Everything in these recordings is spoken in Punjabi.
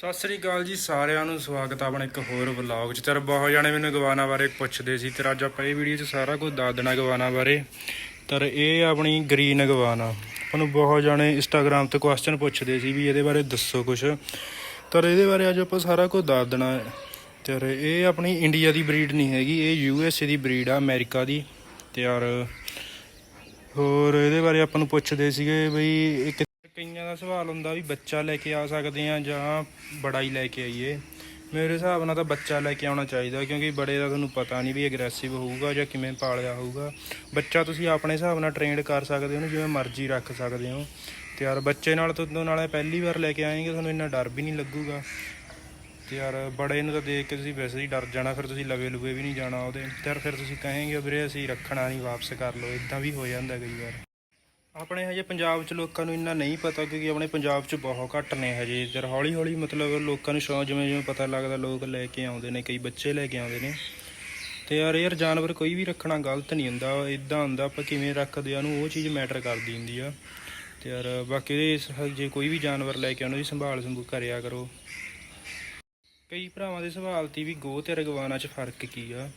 ਸਤਿ ਸ੍ਰੀ ਅਕਾਲ ਜੀ, ਸਾਰਿਆਂ ਨੂੰ ਸਵਾਗਤ ਆ ਆਪਣੇ ਇੱਕ ਹੋਰ ਵਲੌਗ 'ਚ। ਤੇ ਬਹੁਤ ਜਾਣੇ ਮੈਨੂੰ ਗਵਾਨਾ ਬਾਰੇ ਪੁੱਛਦੇ ਸੀ, ਤੇ ਅੱਜ ਆਪਾਂ ਇਹ ਵੀਡੀਓ 'ਚ ਸਾਰਾ ਕੁਝ ਦੱਸ ਦੇਣਾ ਗਵਾਨਾ ਬਾਰੇ। ਤਰ ਇਹ ਆਪਣੀ ਗ੍ਰੀਨ ਗਵਾਨਾ। ਆਪਾਂ ਨੂੰ ਬਹੁਤ ਜਾਣੇ ਇੰਸਟਾਗ੍ਰam ਤੇ ਕੁਐਸਚਨ ਪੁੱਛਦੇ ਸੀ ਵੀ ਇਹਦੇ ਬਾਰੇ ਦੱਸੋ ਕੁਝ ਤਰ ਇਹਦੇ ਬਾਰੇ ਅੱਜ ਆਪਾਂ ਸਾਰਾ ਕੁਝ ਦੱਸ ਦੇਣਾ ਹੈ। ਤਰ ਇਹ ਆਪਣੀ ਇੰਡੀਆ ਦੀ ਬਰੀਡ ਨਹੀਂ ਹੈਗੀ, ਇਹ ਯੂ ਐਸ ਏ ਦੀ ਬਰੀਡ ਆ ਅਮਰੀਕਾ ਦੀ। ਤੇ ਯਾਰ, ਹੋਰ ਇਹਦੇ ਬਾਰੇ ਆਪਾਂ ਨੂੰ ਪੁੱਛਦੇ ਸੀਗੇ ਬਈ ਇੱਕ ਦਾ ਸਵਾਲ ਹੁੰਦਾ ਵੀ ਬੱਚਾ ਲੈ ਕੇ ਆ ਸਕਦੇ ਆ ਜਾਂ ਬੜਾ ਹੀ ਲੈ ਕੇ ਆਈਏ। ਮੇਰੇ ਹਿਸਾਬ ਨਾਲ ਤਾਂ ਬੱਚਾ ਲੈ ਕੇ ਆਉਣਾ ਚਾਹੀਦਾ ਕਿਉਂਕਿ ਬੜੇ ਦਾ ਤੁਹਾਨੂੰ ਪਤਾ ਨਹੀਂ ਵੀ ਅਗਰੈਸਿਵ ਹੋਊਗਾ ਜਾਂ ਕਿਵੇਂ ਪਾਲਿਆ ਹੋਊਗਾ। ਬੱਚਾ ਤੁਸੀਂ ਆਪਣੇ ਹਿਸਾਬ ਨਾਲ ਟ੍ਰੇਨਡ ਕਰ ਸਕਦੇ ਹੋ ਉਹਨੂੰ ਜਿਵੇਂ ਮਰਜ਼ੀ ਰੱਖ ਸਕਦੇ ਹੋ। ਤੇ ਯਾਰ ਬੱਚੇ ਨਾਲ ਤੁਹਾਨੂੰ ਨਾਲੇ ਪਹਿਲੀ ਵਾਰ ਲੈ ਕੇ ਆਏਗੇ, ਤੁਹਾਨੂੰ ਇੰਨਾ ਡਰ ਵੀ ਨਹੀਂ ਲੱਗੂਗਾ। ਤੇ ਯਾਰ ਬੜੇ ਨੂੰ ਤਾਂ ਦੇਖ ਕੇ ਤੁਸੀਂ ਵੈਸੇ ਹੀ ਡਰ ਜਾਣਾ, ਫਿਰ ਤੁਸੀਂ ਲਵੇ ਲੁਵੇ ਵੀ ਨਹੀਂ ਜਾਣਾ ਉਹਦੇ। ਤੇ ਯਾਰ ਫਿਰ ਤੁਸੀਂ ਕਹੇਂਗੇ, ਵੀਰੇ ਅਸੀਂ ਰੱਖਣਾ ਨਹੀਂ, ਵਾਪਸ ਕਰ ਲਓ। ਇਦਾਂ ਵੀ ਹੋ ਜਾਂਦਾ ਕਈ ਵਾਰ। ਆਪਣੇ ਹਜੇ ਪੰਜਾਬ 'ਚ ਲੋਕਾਂ ਨੂੰ ਇੰਨਾ ਨਹੀਂ ਪਤਾ ਕਿਉਂਕਿ ਆਪਣੇ ਪੰਜਾਬ 'ਚ ਬਹੁਤ ਘੱਟ ਨੇ ਹਜੇ ਇੱਧਰ। ਹੌਲੀ ਹੌਲੀ ਮਤਲਬ ਲੋਕਾਂ ਨੂੰ ਸ਼ੌਂਕ ਜਿਵੇਂ ਜਿਵੇਂ ਪਤਾ ਲੱਗਦਾ, ਲੋਕ ਲੈ ਕੇ ਆਉਂਦੇ ਨੇ, ਕਈ ਬੱਚੇ ਲੈ ਕੇ ਆਉਂਦੇ ਨੇ। ਤੇ ਯਾਰ ਯਾਰ ਜਾਨਵਰ ਕੋਈ ਵੀ ਰੱਖਣਾ ਗਲਤ ਨਹੀਂ ਹੁੰਦਾ। ਇਦਾਂ ਹੁੰਦਾ ਆਪਾਂ ਕਿਵੇਂ ਰੱਖਦੇ ਆ, ਉਹਨੂੰ ਉਹ ਚੀਜ਼ ਮੈਟਰ ਕਰਦੀ ਹੁੰਦੀ ਆ। ਤੇ ਯਾਰ, ਬਾਕੀ ਇਸ ਜੇ ਕੋਈ ਵੀ ਜਾਨਵਰ ਲੈ ਕੇ ਆਉਣਾ ਦੀ ਸੰਭਾਲ ਸੰਭੂ ਕਰਿਆ ਕਰੋ। ਕਈ ਭਰਾਵਾਂ ਦੇ ਸਵਾਲ ਤੀ ਵੀ ਗੋ ਤੇ ਰਗਵਾਨਾ 'ਚ ਫ਼ਰਕ ਕੀ ਆ?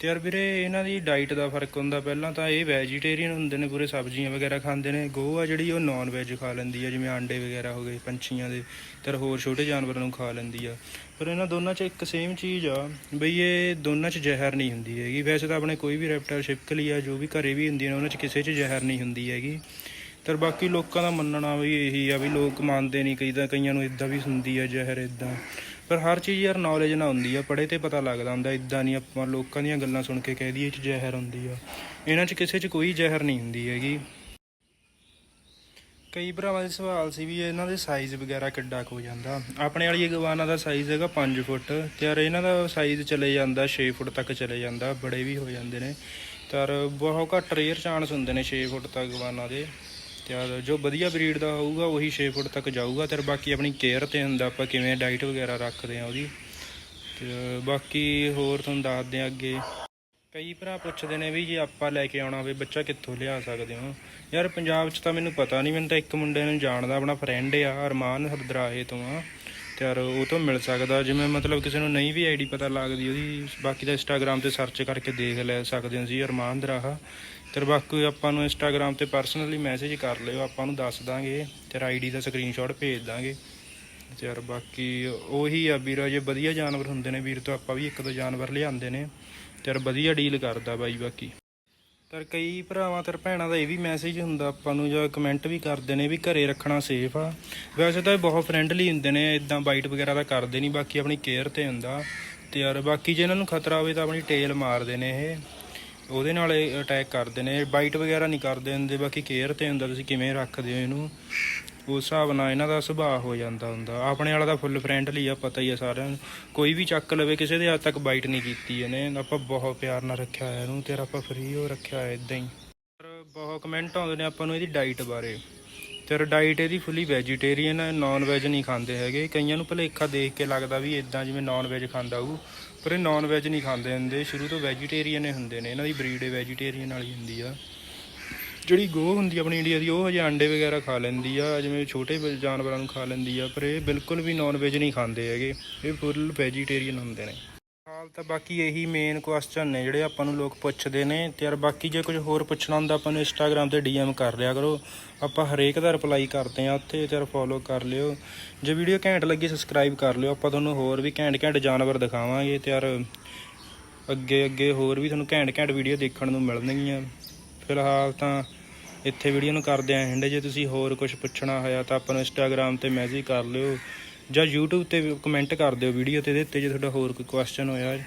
ਤੇ ਯਾਰ ਵੀਰੇ, ਇਹਨਾਂ ਦੀ ਡਾਈਟ ਦਾ ਫ਼ਰਕ ਹੁੰਦਾ। ਪਹਿਲਾਂ ਤਾਂ ਇਹ ਵੈਜੀਟੇਰੀਅਨ ਹੁੰਦੇ ਨੇ, ਪੂਰੇ ਸਬਜ਼ੀਆਂ ਵਗੈਰਾ ਖਾਂਦੇ ਨੇ। ਗੋ ਆ ਜਿਹੜੀ, ਉਹ ਨਾਨ ਵੈਜ ਖਾ ਲੈਂਦੀ ਆ, ਜਿਵੇਂ ਆਂਡੇ ਵਗੈਰਾ ਹੋ ਗਏ, ਪੰਛੀਆਂ ਦੇ, ਤੇ ਹੋਰ ਛੋਟੇ ਜਾਨਵਰਾਂ ਨੂੰ ਖਾ ਲੈਂਦੀ ਆ। ਪਰ ਇਹਨਾਂ ਦੋਨਾਂ 'ਚ ਇੱਕ ਸੇਮ ਚੀਜ਼ ਆ, ਬਈ ਇਹ ਦੋਨਾਂ 'ਚ ਜ਼ਹਿਰ ਨਹੀਂ ਹੁੰਦੀ ਹੈਗੀ। ਵੈਸੇ ਤਾਂ ਆਪਣੇ ਕੋਈ ਵੀ ਰੈਪਟਾਈਲ ਛਿਪਕਲੀ ਆ, ਜੋ ਵੀ ਘਰੇ ਵੀ ਹੁੰਦੀਆਂ ਨੇ, ਉਹਨਾਂ 'ਚ ਕਿਸੇ 'ਚ ਜ਼ਹਿਰ ਨਹੀਂ ਹੁੰਦੀ ਹੈਗੀ। ਤੇ ਬਾਕੀ ਲੋਕਾਂ ਦਾ ਮੰਨਣਾ ਵੀ ਇਹੀ ਆ ਵੀ ਲੋਕ ਮੰਨਦੇ ਨਹੀਂ, ਕਈ ਤਾਂ ਕਈਆਂ ਨੂੰ ਇਦਾਂ ਵੀ ਹੁੰਦੀ ਆ ਜ਼ਹਿਰ ਇਦਾਂ ਪਰ ਹਰ ਚੀਜ਼ ਯਾਰ ਨੌਲੇਜ ਨਾ ਹੁੰਦੀ ਆ, ਪੜ੍ਹੇ ਤੇ ਪਤਾ ਲੱਗਦਾ ਹੁੰਦਾ ਇਦਾਂ ਨਹੀਂ ਆਪਾਂ ਲੋਕਾਂ ਦੀਆਂ ਗੱਲਾਂ ਸੁਣ ਕੇ ਕਹਿ ਦਈਏ ਇਹ 'ਚ ਜ਼ਹਿਰ ਹੁੰਦੀ ਆ। ਇਹਨਾਂ 'ਚ ਕਿਸੇ 'ਚ ਕੋਈ ਜ਼ਹਿਰ ਨਹੀਂ ਹੁੰਦੀ ਹੈਗੀ। ਕਈ ਭਰਾਵਾਂ ਦੇ ਸਵਾਲ ਸੀ ਵੀ ਇਹਨਾਂ ਦੇ ਸਾਈਜ਼ ਵਗੈਰਾ ਕਿੱਡਾ ਕੁ ਹੋ ਜਾਂਦਾ। ਆਪਣੇ ਵਾਲੀ ਗਵਾਨਾ ਦਾ ਸਾਈਜ਼ ਹੈਗਾ 5 ਫੁੱਟ, ਤੇ ਯਾਰ ਇਹਨਾਂ ਦਾ ਸਾਈਜ਼ ਚਲੇ ਜਾਂਦਾ 6 ਫੁੱਟ ਤੱਕ ਚਲੇ ਜਾਂਦਾ, ਬੜੇ ਵੀ ਹੋ ਜਾਂਦੇ ਨੇ। ਪਰ ਬਹੁਤ ਘੱਟ ਰੇਅਰ ਚਾਂਸ ਹੁੰਦੇ ਨੇ 6 ਫੁੱਟ ਤੱਕ ਗਵਾਨਾ ਦੇ। ਤੇ ਯਾਰ ਜੋ ਵਧੀਆ ਬਰੀਡ ਦਾ ਹੋਊਗਾ, ਉਹੀ 6 ਫੁੱਟ ਤੱਕ ਜਾਊਗਾ। ਤੇ ਬਾਕੀ ਆਪਣੀ ਕੇਅਰ ਤੇ ਹੁੰਦਾ, ਆਪਾਂ ਕਿਵੇਂ ਡਾਈਟ ਵਗੈਰਾ ਰੱਖਦੇ ਆ ਉਹਦੀ। ਤੇ ਬਾਕੀ ਹੋਰ ਤੁਹਾਨੂੰ ਦੱਸਦੇ ਆ ਅੱਗੇ। ਕਈ ਭਰਾ ਪੁੱਛਦੇ ਨੇ ਵੀ ਜੇ ਆਪਾਂ ਲੈ ਕੇ ਆਉਣਾ ਹੋਵੇ, ਬੱਚਾ ਕਿੱਥੋਂ ਲਿਆ ਸਕਦੇ ਹੋ? ਯਾਰ, ਪੰਜਾਬ 'ਚ ਤਾਂ ਮੈਨੂੰ ਪਤਾ ਨਹੀਂ ਮੈਨੂੰ ਤਾਂ ਇੱਕ ਮੁੰਡੇ ਨੂੰ ਜਾਣਦਾ, ਆਪਣਾ ਫਰੈਂਡ ਆ, ਅਰਮਾਨ ਹਰਦਰਾਹੇ ਤੋਂ ਆ। ਯਾਰ ਉਹ ਤੋਂ ਮਿਲ ਸਕਦਾ। ਜਿਵੇਂ ਮਤਲਬ ਕਿਸੇ ਨੂੰ ਨਹੀਂ ਵੀ ਆਈਡੀ ਪਤਾ ਲੱਗਦੀ, ਉਹਦੀ ਬਾਕੀ ਤਾਂ ਇੰਸਟਾਗ੍ਰam ਤੇ ਸਰਚ ਕਰਕੇ ਦੇਖ ਲੈ ਸਕਦੇ ਹੋ ਜੀ, ਅਰਮਾਨ ਦਰਾਹਾ। ਤੇ ਬਾਕੀ ਆਪਾਂ ਨੂੰ ਇੰਸਟਾਗ੍ਰam ਤੇ ਪਰਸਨਲੀ ਮੈਸੇਜ ਕਰ ਲਿਓ, ਆਪਾਂ ਨੂੰ ਦੱਸ ਦਾਂਗੇ ਤੇ ਆਈਡੀ ਦਾ ਸਕਰੀਨਸ਼ਾਟ ਭੇਜ ਦਾਂਗੇ। ਤੇ ਯਾਰ ਬਾਕੀ ਉਹੀ ਆ ਵੀਰ ਜੇ ਵਧੀਆ ਜਾਨਵਰ ਹੁੰਦੇ ਨੇ ਵੀਰ, ਤੋਂ ਆਪਾਂ ਵੀ ਇੱਕ ਦੋ ਜਾਨਵਰ ਲਿਆਂਦੇ ਨੇ। ਤੇ ਯਾਰ ਵਧੀਆ ਡੀਲ ਕਰਦਾ ਬਾਈ ਬਾਕੀ। ਪਰ ਕਈ ਭਰਾਵਾਂ ਤੇ ਭੈਣਾਂ ਦਾ ਇਹ ਵੀ ਮੈਸੇਜ ਹੁੰਦਾ, ਆਪਾਂ ਨੂੰ ਜਾਂ ਕਮੈਂਟ ਵੀ ਕਰਦੇ ਨੇ ਵੀ ਘਰੇ ਰੱਖਣਾ ਸੇਫ ਆ। ਵੈਸੇ ਤਾਂ ਇਹ ਬਹੁਤ ਫਰੈਂਡਲੀ ਹੁੰਦੇ ਨੇ ਇਦਾਂ ਬਾਈਟ ਵਗੈਰਾ ਤਾਂ ਕਰਦੇ ਨਹੀਂ ਬਾਕੀ ਆਪਣੀ ਕੇਅਰ ਤੇ ਹੁੰਦਾ। ਤੇ ਯਾਰ ਬਾਕੀ ਜੇ ਇਹਨਾਂ ਨੂੰ ਖਤਰਾ ਹੋਵੇ ਤਾਂ ਆਪਣੀ ਟੇਲ ਮਾਰਦੇ ਨੇ ਇਹ। ਉਹਦੇ ਨਾਲ ਅਟੈਕ ਕਰਦੇ ਨੇ ਬਾਈਟ ਵਗੈਰਾ ਨਹੀਂ ਕਰਦੇ ਹੁੰਦੇ, ਬਾਕੀ ਕੇਅਰ ਤੇ ਹੁੰਦਾ, ਤੁਸੀਂ ਕਿਵੇਂ ਰੱਖਦੇ ਹੋ ਇਹਨੂੰ? ਉਸ ਹਿਸਾਬ ਨਾਲ ਇਹਨਾਂ ਦਾ ਸੁਭਾਅ ਹੋ ਜਾਂਦਾ ਹੁੰਦਾ। ਆਪਣੇ ਵਾਲਾ ਤਾਂ ਫੁੱਲ ਫਰੈਂਡਲੀ ਆ ਪਤਾ ਹੀ ਆ ਸਾਰਿਆਂ ਨੂੰ। ਕੋਈ ਵੀ ਚੱਕ ਲਵੇ, ਕਿਸੇ ਦੇ ਹੱਦ ਤੱਕ ਬਾਈਟ ਨਹੀਂ ਕੀਤੀ ਇਹਨੇ। ਆਪਾਂ ਬਹੁਤ ਪਿਆਰ ਨਾਲ ਰੱਖਿਆ ਹੋਇਆ ਇਹਨੂੰ ਤੇ ਆਪਾਂ ਫਰੀ ਹੋ ਰੱਖਿਆ ਹੋਇਆ ਇਦਾਂ ਹੀ। ਪਰ ਬਹੁਤ ਕਮੈਂਟ ਆਉਂਦੇ ਨੇ ਆਪਾਂ ਨੂੰ ਇਹਦੀ ਡਾਈਟ ਬਾਰੇ। ਤੇ ਡਾਈਟ ਇਹਦੀ ਫੁੱਲੀ ਵੈਜੀਟੇਰੀਅਨ ਹੈ ਨਾਨ ਵੈਜ ਨਹੀਂ ਖਾਂਦੇ ਹੈਗੇ। ਕਈਆਂ ਨੂੰ ਭਲੇਖਾ ਦੇਖ ਕੇ ਲੱਗਦਾ ਵੀ ਇਦਾਂ ਜਿਵੇਂ ਨਾਨ ਵੈਜ ਖਾਂਦਾ ਹੋਊ ਪਰ ਇਹ ਨਾਨ ਵੈਜ ਨਹੀਂ ਖਾਂਦੇ ਹੁੰਦੇ। ਸ਼ੁਰੂ ਤੋਂ ਵੈਜੀਟੇਰੀਅਨ ਹੀ ਹੁੰਦੇ ਨੇ। ਇਹਨਾਂ ਦੀ ਬਰੀਡ ਵੈਜੀਟੇਰੀਅਨ ਵਾਲੀ ਹੁੰਦੀ ਆ। ਜਿਹੜੀ ਗੋ ਹੁੰਦੀ ਆ ਆਪਣੀ ਇੰਡੀਆ ਦੀ, ਉਹ ਹਜੇ ਅੰਡੇ ਵਗੈਰਾ ਖਾ ਲੈਂਦੀ ਆ, ਜਿਵੇਂ ਛੋਟੇ ਜਾਨਵਰਾਂ ਨੂੰ ਖਾ ਲੈਂਦੀ ਆ, ਪਰ ਇਹ ਬਿਲਕੁਲ ਵੀ ਨਾਨ ਵੈਜ ਨਹੀਂ ਖਾਂਦੇ ਹੈਗੇ। ਇਹ ਫੁੱਲ ਵੈਜੀਟੇਰੀਅਨ ਹੁੰਦੇ ਨੇ। ਹਾਲ ਤਾਂ ਬਾਕੀ ਇਹੀ ਮੇਨ ਕੁਐਸਚਨ ਨੇ, ਜਿਹੜੇ ਆਪਾਂ ਨੂੰ ਲੋਕ ਪੁੱਛਦੇ ਨੇ। ਤੇ ਯਾਰ ਬਾਕੀ ਜੇ ਕੁਝ ਹੋਰ ਪੁੱਛਣਾ ਹੁੰਦਾ, ਆਪਾਂ ਨੂੰ ਇੰਸਟਾਗ੍ਰam ਤੇ ਡੀਐਮ ਕਰ ਲਿਆ ਕਰੋ। ਆਪਾਂ ਹਰੇਕ ਦਾ ਰਿਪਲਾਈ ਕਰਦੇ ਆ ਉੱਥੇ ਤੇ ਫੋਲੋ ਕਰ ਲਿਓ। ਜੇ ਵੀਡੀਓ ਘੈਂਟ ਲੱਗੀ ਸਬਸਕ੍ਰਾਈਬ ਕਰ ਲਿਓ। ਆਪਾਂ ਤੁਹਾਨੂੰ ਹੋਰ ਵੀ ਘੈਂਟ ਘੈਂਟ ਜਾਨਵਰ ਦਿਖਾਵਾਂਗੇ ਤੇ ਯਾਰ ਅੱਗੇ ਅੱਗੇ ਹੋਰ ਵੀ ਤੁਹਾਨੂੰ ਘੈਂਟ ਘੈਂਟ ਵੀਡੀਓ ਦੇਖਣ ਨੂੰ ਮਿਲਣਗੀਆਂ। ਫਿਲਹਾਲ ਤਾਂ ਇੱਥੇ ਵੀਡੀਓ ਨੂੰ ਕਰਦੇ ਆਂ ਐਂਡ ਜੇ ਤੁਸੀਂ ਹੋਰ ਕੁਝ ਪੁੱਛਣਾ ਹੋਇਆ ਤਾਂ ਆਪਾਂ ਨੂੰ ਇੰਸਟਾਗ੍ਰam ਤੇ ਮੈਸੇਜ ਕਰ ਲਿਓ ਜਾਂ YouTube ਤੇ ਕਮੈਂਟ ਕਰ ਦਿਓ ਵੀਡੀਓ ਤੇ, ਇਹਦੇ ਉੱਤੇ ਜੇ ਤੁਹਾਡਾ ਹੋਰ ਕੋਈ ਕੁਐਸਚਨ ਹੋਇਆ।